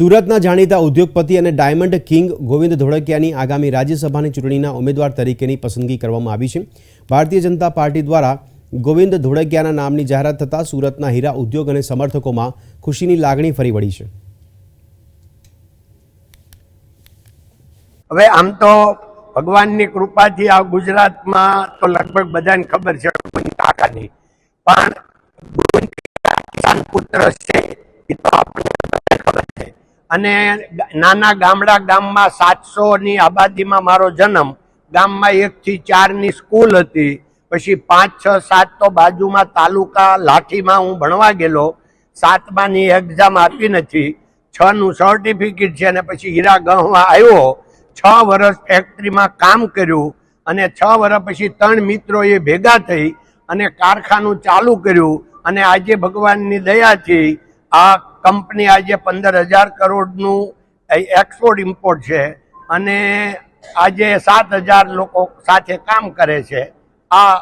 સુરતના જાણીતા ઉદ્યોગપતિ અને ડાયમંડ કિંગ ગોવિંદ ધોળકિયાની આગામી રાજ્યસભાની ચૂંટણીના ઉમેદવાર તરીકેની પસંદગી કરવામાં આવી છે. ભારતીય જનતા પાર્ટી દ્વારા ગોવિંદ ધોળકિયાના નામની જાહેરાત થતાં સુરતના હીરા ઉદ્યોગ અને સમર્થકોમાં ખુશીની લાગણી ફરી વળી છે. હવે આમ તો ભગવાનની કૃપાથી આ ગુજરાતમાં તો લગભગ બધાને ખબર છે પણ પુત્ર છે, એ તો આપણે અને નાના ગામડા ગામમાં સાતસો ની આબાદીમાં મારો જન્મ. ગામમાં એક થી ચારની સ્કૂલ હતી. પછી પાંચ, છ, સાત તો બાજુમાં તાલુકા લાઠીમાં હું ભણવા ગયેલો. સાતમાની એક્ઝામ આપી નથી. છ નું સર્ટિફિકેટ છે અને પછી હીરા ગહવા આવ્યો. છ વર્ષ ફેક્ટરીમાં કામ કર્યું અને છ વર્ષ પછી ત્રણ મિત્રોએ ભેગા થઈ અને કારખાનું ચાલુ કર્યું. અને આજે ભગવાનની દયાથી આ કંપની આજે પંદર હજાર કરોડનું એક્સપોર્ટ ઇમ્પોર્ટ છે અને આજે સાત હજાર લોકો સાથે કામ કરે છે. આ